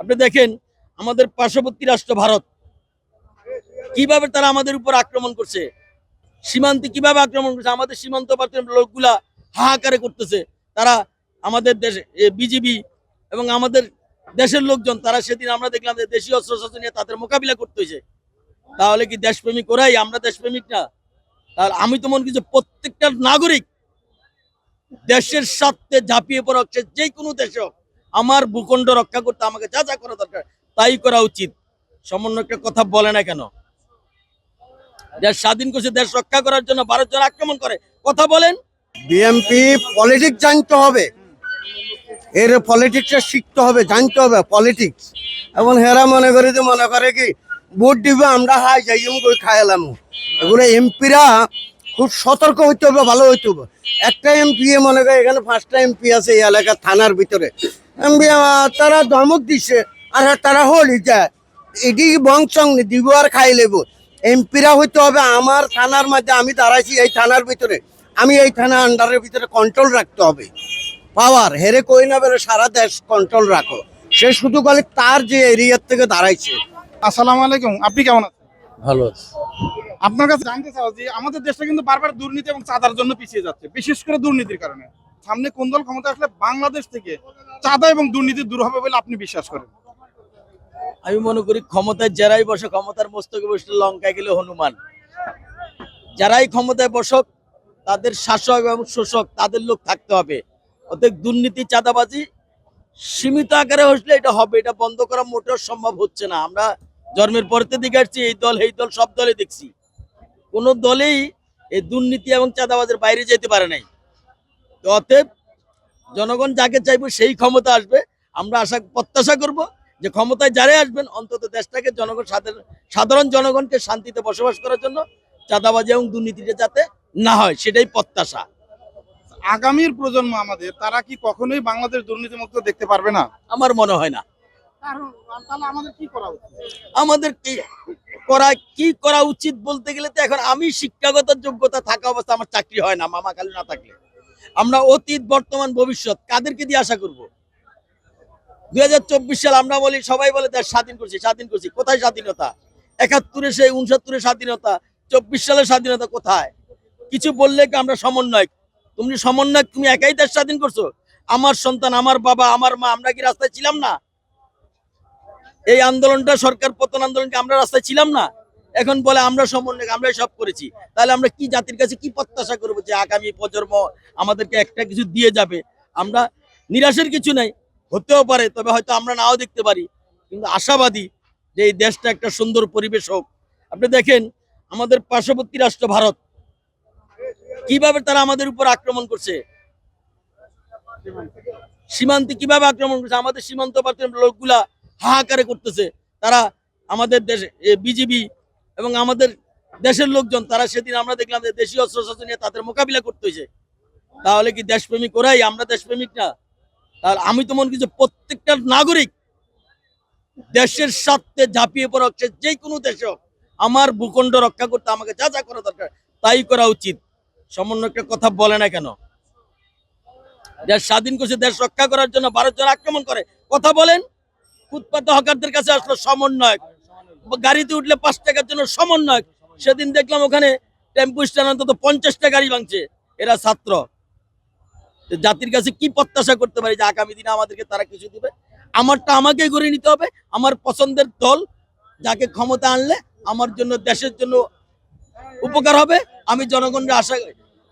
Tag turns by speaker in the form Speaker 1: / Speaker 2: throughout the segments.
Speaker 1: আপনি দেখেন আমাদের পার্শ্ববর্তী রাষ্ট্র ভারত কীভাবে তারা আমাদের উপর আক্রমণ করছে সীমান্তে কীভাবে আক্রমণ করছে আমাদের সীমান্ত লোকগুলা হাহাকারে করতেছে তারা আমাদের দেশ বিজিবি এবং আমাদের দেশের লোকজন তারা সেদিন আমরা দেখলাম যে দেশীয় অস্ত্রশস্ত্র নিয়ে তাদের মোকাবিলা করতে হয়েছে। তাহলে কি দেশপ্রেমিক ওরাই আমরা দেশপ্রেমিক না? তাহলে আমি তো মনে যে প্রত্যেকটা নাগরিক দেশের স্বার্থে ঝাঁপিয়ে পড়া হচ্ছে যে কোনো দেশে হোক, আমার ভূখণ্ড রক্ষা করতে আমাকে যা যা করা দরকার, তাই করা উচিত। সমন্বয় একটা কথা বলে না কেন? দেশ স্বাধীন করছে, দেশ রক্ষা করার জন্য ভারত জন আক্রমণ করে। কথা বলেন।
Speaker 2: বিএমপি পলিটিক্স জানতে হবে। এর পলিটিক্সটা শিখতে হবে, জানতে হবে পলিটিক্স এবং হেরা মনে করে যে, মনে করে কি, ভোট দিবে, আমরা হাই যাই কই খাইলাম এগুলো এমপিরা খুব সতর্ক হইতে হবে, ভালো হইতে হবে। একটা এমপি মনে করে, এখানে পাঁচটা এমপি আছে এই এলাকার থানার ভিতরে। তারা ধমক দিচ্ছে আর তারা হলি যায়। এটি বংশং দিব আর খাই লেব। এমপিরা হইতে হবে আমার থানার মধ্যে আমি দাঁড়াইছি এই থানার ভিতরে। আমি এই থানা আন্ডারের ভিতরে কন্ট্রোল রাখতে হবে। পাওয়ার হেরে কই না বেরো সারা দেশ কন্ট্রোল রাখো। সে শুধু বলে তার যে এরিয়ার থেকে দাঁড়াইছে।
Speaker 3: আসসালামু আলাইকুম আপনি কেমন আছেন?
Speaker 1: ভালো
Speaker 3: আপনার কাছে জানতে চাও যে আমাদের দেশটা কিন্তু বারবার দুর্নীতি এবং চাঁদার জন্য পিছিয়ে যাচ্ছে বিশেষ করে দুর্নীতির কারণে। সামনে কোন দল ক্ষমতা আসলে বাংলাদেশ থেকে চাঁদা এবং দুর্নীতি দূর হবে বলে আপনি বিশ্বাস করেন?
Speaker 1: আমি মনে করি ক্ষমতায় যারাই বসে, ক্ষমতার মস্তকে বসলে লঙ্কায় গেলে হনুমান। যারাই ক্ষমতায় বসক, তাদের শাসক এবং শোষক, তাদের লোক থাকতে হবে। অতএব দুর্নীতি, চাঁদাবাজি সীমিত আকারে হসলে এটা হবে। এটা বন্ধ করা মোটেও সম্ভব হচ্ছে না। আমরা জন্মের পরেতে দিকে আসছি, এই দল এই দল, সব দলে দেখছি। কোনো দলেই এই দুর্নীতি এবং চাঁদাবাজের বাইরে যেতে পারে নাই। তো অতএব জনগণ যাকে চাইবে সেই ক্ষমতা আসবে। আমরা আশা প্রত্যাশা করব যে ক্ষমতায় যারাই আসবেন অন্তত দেশটাকে জনগণ সাধারণ জনগণকে শান্তিতে বসবাস করার জন্য চাঁদাবাজি এবং দুর্নীতিটা যাতে না হয় সেটাই প্রত্যাশা।
Speaker 3: আগামীর প্রজন্ম আমাদের তারা কি কখনোই বাংলাদেশ দুর্নীতিমুক্ত দেখতে পারবে না?
Speaker 1: আমার মনে হয় না।
Speaker 3: তাহলে আমাদের কি করা উচিত?
Speaker 1: আমাদের কি করা কি করা উচিত বলতে গেলে তো এখন আমি শিক্ষাগত যোগ্যতা থাকা অবস্থা আমার চাকরি হয় না মামা খালি না থাকলে। আমরা অতীত, বর্তমান, ভবিষ্যৎ কাদেরকে দিয়ে আশা করব? দুই সাল আমরা বলি, সবাই বলে দেশ স্বাধীন করছি স্বাধীন করছি। কোথায় স্বাধীনতা? একাত্তরে সেই উনসত্তরে স্বাধীনতা, চব্বিশ সালের স্বাধীনতা কোথায়? কিছু বললে আমরা সমন্বয় তুমি সমন্বয় তুমি একাই দেশ স্বাধীন করছ? আমার সন্তান, আমার বাবা, আমার মা, আমরা কি রাস্তায় ছিলাম না? এই আন্দোলনটা সরকার পতন আন্দোলনকে আমরা রাস্তায় ছিলাম না? এখন বলে আমরা সমন্বয় আমরা সব করেছি। তাহলে আমরা কি জাতির কাছে কি প্রত্যাশা করব যে আগামী প্রজন্ম আমাদেরকে একটা কিছু দিয়ে যাবে? আমরা নিরাশের কিছু নাই, হতেও পারে, তবে হয়তো আমরা নাও দেখতে পারি। কিন্তু আশাবাদী যে এই দেশটা একটা সুন্দর পরিবেশ হোক। আপনি দেখেন, আমাদের পার্শ্ববর্তী রাষ্ট্র ভারত, কীভাবে তারা আমাদের উপর আক্রমণ করছে? সীমান্তে কীভাবে আক্রমণ করছে? আমাদের সীমান্ত লোকগুলা হাহাকারে করতেছে। তারা আমাদের দেশ বিজিবি এবং আমাদের দেশের লোকজন, তারা সেদিন আমরা দেখলাম যে দেশীয় অস্ত্রশস্ত্র নিয়ে তাদের মোকাবিলা করতে হয়েছে। তাহলে কি দেশপ্রেমিক ওরাই? আমরা দেশপ্রেমিক না। তাহলে আমি তো মনে করি যে প্রত্যেকটা নাগরিক দেশের স্বার্থে ঝাঁপিয়ে পড়া হচ্ছে যে কোনো দেশে আমার ভূখণ্ড রক্ষা করতে আমাকে যা যা করা দরকার, তাই করা উচিত। সমন্বয় একটা কথা বলে না কেন? দেশ স্বাধীন করছে, দেশ রক্ষা করার জন্য ভারত জন আক্রমণ করে। কথা বলেন, ফুটপাত হকারদের কাছে আসলো সমন্বয়ক। গাড়িতে উঠলে পাঁচ টাকার জন্য সমন্বয় সেদিন দেখলাম ওখানে টেম্পু স্ট্যান্ড অন্তত পঞ্চাশটা গাড়ি ভাঙছে। এরা ছাত্র। জাতির কাছে কি প্রত্যাশা করতে পারি যে আগামী দিনে আমাদেরকে তারা কিছু দিবে? আমারটা আমাকে গড়ে নিতে হবে। আমার পছন্দের দল যাকে ক্ষমতা আনলে আমার জন্য, দেশের জন্য উপকার হবে। আমি জনগণের আশা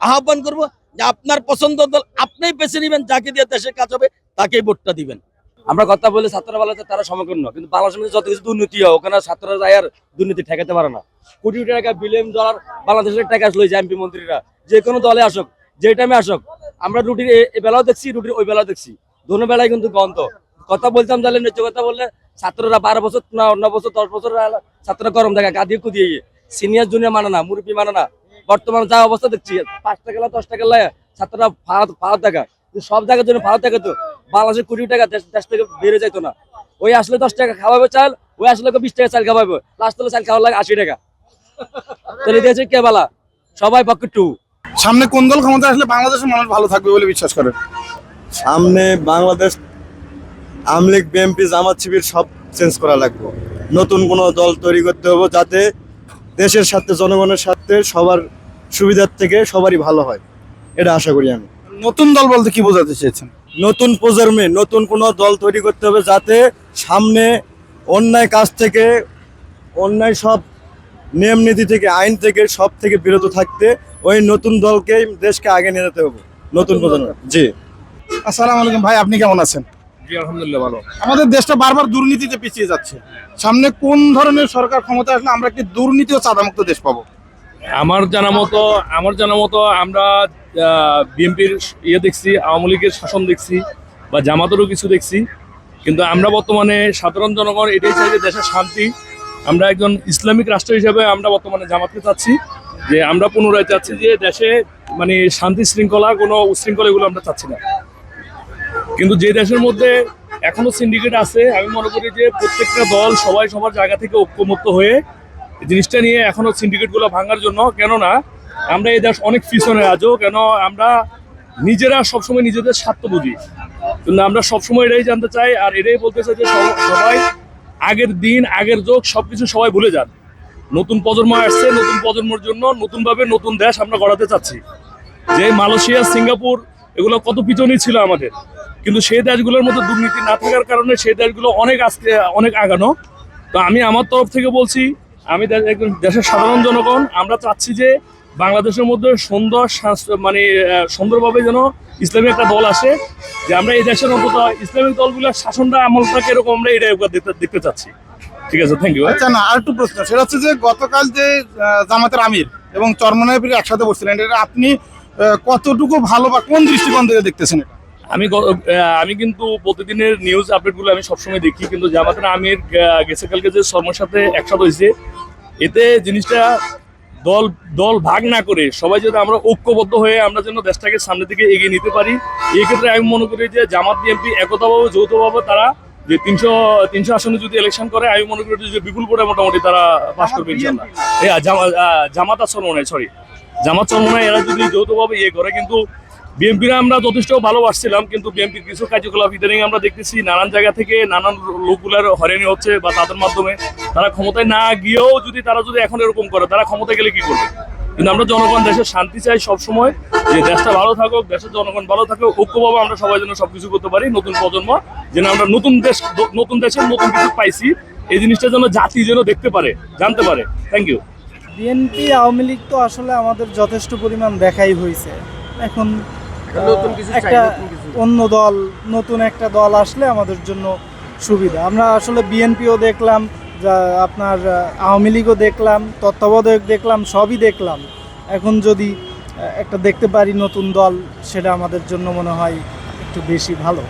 Speaker 1: আহ্বান করব যে আপনার পছন্দ দল আপনিই বেছে নেবেন, যাকে দিয়ে দেশের কাজ হবে, তাকেই ভোটটা দিবেন।
Speaker 4: আমরা কথা বলি ছাত্ররা যে তারা সমকর্ণ, কিন্তু বাংলাদেশের যত কিছু দুর্নীতি হয়, ওখানে ছাত্ররা যায় আর দুর্নীতি ঠেকাতে পারে না। কোটি কোটি টাকা বিলিয়ন ডলার বাংলাদেশের টাকা আসলো যে এমপি মন্ত্রীরা। যে কোনো দলে আসুক, যে টাইমে আসুক, আমরা রুটির এ- এ বেলাও দেখছি, রুটির ওই বেলাও দেখছি। দোনো বেলায় কিন্তু গন্ধ কথা বলতাম তাহলে নিত্য কথা বললে ছাত্ররা বারো বছর না অন্য বছর, দশ বছর ছাত্ররা গরম দেখা গাদিয়ে কুদিয়ে সিনিয়র জুনিয়র মানে না, মুরব্বী মানে না। বর্তমানে যা অবস্থা দেখছি পাঁচ টাকা দশ টাকা ছাত্ররা ছাত্ররা ফাওয়াত টাকা সব জায়গার জন্য ফাওয়াত টাকা তো। বাংলাদেশের কোটি টাকা দেশ থেকে বেড়ে যাইতো না। ওই আসলে দশ টাকা খাওয়াবে চাল ওই আসলে বিশ টাকা চাল খাওয়াবে। লাস্ট হলে চাল খাওয়া লাগে আশি টাকা। তাহলে দিয়েছে কে বেলা? সবাই পকেট টু
Speaker 3: সামনে কোন দল ক্ষমতা আসলে বাংলাদেশের মানুষ ভালো থাকবে বলে বিশ্বাস করেন
Speaker 2: সামনে বাংলাদেশ
Speaker 5: আমলিগ বিএমপি জামাত শিবির সব চেঞ্জ করা লাগবে। নতুন কোনো দল তৈরি করতে হবে যাতে দেশের সাথে জনগণের সাথে সবার সুবিধার থেকে সবারই ভালো হয়। এটা আশা করি আমি।
Speaker 3: নতুন দল বলতে কি বোঝাতে চেয়েছেন?
Speaker 5: নতুন প্রজন্মে নতুন কোনো দল তৈরি করতে হবে যাতে সামনে অন্যায় কাজ থেকে অন্যায় সব নিয়ম নীতি থেকে আইন থেকে সব থেকে বিরত থাকতে ওই নতুন দলকেই দেশকে আগে নিয়ে যেতে হবে নতুন প্রজন্ম। জি।
Speaker 3: আসসালামু আলাইকুম ভাই আপনি কেমন আছেন?
Speaker 6: জি আলহামদুলিল্লাহ ভালো।
Speaker 3: আমাদের দেশটা বারবার দুর্নীতিতে পিছিয়ে যাচ্ছে। সামনে কোন ধরনের সরকার ক্ষমতা আসলে আমরা একটি দুর্নীতি ও চাঁদামুক্ত দেশ পাবো?
Speaker 6: আমার জানা মতো আমার জানা মতো আমরা বিএনপির ইয়ে দেখছি, আওয়ামী লীগের শাসন দেখছি বা জামাতেরও কিছু দেখছি। কিন্তু আমরা বর্তমানে সাধারণ জনগণ এটাই চাই যে দেশের শান্তি। আমরা একজন ইসলামিক রাষ্ট্র হিসেবে আমরা বর্তমানে জামাতকে চাচ্ছি যে আমরা পুনরায় চাচ্ছি যে দেশে মানে শান্তি শৃঙ্খলা, কোনো উশৃঙ্খলা এগুলো আমরা চাচ্ছি না। কিন্তু যে দেশের মধ্যে এখনও সিন্ডিকেট আছে, আমি মনে করি যে প্রত্যেকটা দল সবাই সবার জায়গা থেকে ঐক্যমুক্ত হয়ে জিনিসটা নিয়ে এখনও সিন্ডিকেটগুলো ভাঙার জন্য। কেননা আমরা এই দেশ অনেক পিছনে আজও, কেন আমরা নিজেরা সবসময় নিজেদের স্বার্থ বুঝি। কিন্তু আমরা সবসময় এটাই জানতে চাই আর এটাই বলতে চাই যে সব- সবাই আগের দিন, আগের যোগ, সবকিছু সবাই ভুলে যান। নতুন প্রজন্ম আসছে, নতুন প্রজন্মের জন্য নতুনভাবে নতুন দেশ আমরা গড়াতে চাচ্ছি। যে মালয়েশিয়া, সিঙ্গাপুর, এগুলো কত পিছনেই ছিল আমাদের। কিন্তু সেই দেশগুলোর মধ্যে দুর্নীতি না থাকার কারণে সেই দেশগুলো অনেক আজকে, অনেক আগানো। তো আমি আমার তরফ থেকে বলছি, আমি একজন দেশের সাধারণ জনগণ, আমরা চাচ্ছি যে বাংলাদেশের মধ্যে সুন্দর মানে সুন্দরভাবে যেন ইসলামী একটা দল আসে যে আমরা এই দেশের অন্তত ইসলামিক দলগুলোর শাসনটা আমলটা এরকম আমরা একবার দেখতে দেখতে চাচ্ছি ঠিক আছে থ্যাংক ইউ
Speaker 3: আচ্ছা না আর একটু প্রশ্ন সেটা হচ্ছে যে গতকাল যে জামাতের আমির এবং চরমনায় একসাথে বসছিলেন এটা আপনি কতটুকু ভালো বা কোন দৃষ্টিকোণ থেকে দেখতেছেন এটা?
Speaker 6: আমি আমি কিন্তু প্রতিদিনের নিউজ আপডেটগুলো আমি সবসময় দেখি কিন্তু জামাতের আমির গেছে কালকে যে শর্মার সাথে একসাথে হয়েছে এতে জিনিসটা দল দল ভাগ না করে সবাই যদি আমরা ঐক্যবদ্ধ হয়ে আমরা যেন দেশটাকে সামনের দিকে এগিয়ে নিতে পারি এই ক্ষেত্রে আমি মনে করি যে জামাত বিএনপি একতাভাবে যৌথভাবে তারা যে তিনশো তিনশো আসনে যদি ইলেকশন করে আমি মনে করি যে বিপুল করে মোটামুটি তারা পাশ করবে ইনশাল্লাহ এই, মনে জামাত সরি জামাত চলমনে এরা যদি যৌথভাবে ইয়ে করে কিন্তু বিএনপির আমরা যথেষ্ট ভালোবাসছিলাম, কিন্তু বিএনপির কিছু কার্যকলাপ ইদানিং আমরা দেখতেছি, নানান জায়গা থেকে নানান লোকগুলার হয়রানি হচ্ছে বা তাদের মাধ্যমে তারা ক্ষমতায় না গিয়েও যদি তারা যদি এখন এরকম করে, তারা ক্ষমতায় গেলে কি করবে? কিন্তু আমরা জনগণ দেশের শান্তি চাই সবসময়, যে দেশটা ভালো থাকুক, দেশের জনগণ ভালো থাকুক ঐক্যভাবে আমরা সবাই যেন সবকিছু করতে পারি, নতুন প্রজন্ম, যেন আমরা নতুন দেশ, নতুন দেশের নতুন কিছু পাইছি, এই জিনিসটা যেন জাতি যেন দেখতে পারে, জানতে পারে। Thank you
Speaker 7: BNP Awami League তো আসলে আমাদের যথেষ্ট পরিমাণ দেখাই হয়েছে এখন একটা অন্য দল নতুন একটা দল আসলে আমাদের জন্য সুবিধা। আমরা আসলে বিএনপিও দেখলাম যা আপনার আওয়ামী লীগও দেখলাম তত্ত্বাবধায়ক দেখলাম সবই দেখলাম। এখন যদি একটা দেখতে পারি নতুন দল সেটা আমাদের জন্য মনে হয় একটু বেশি ভালো।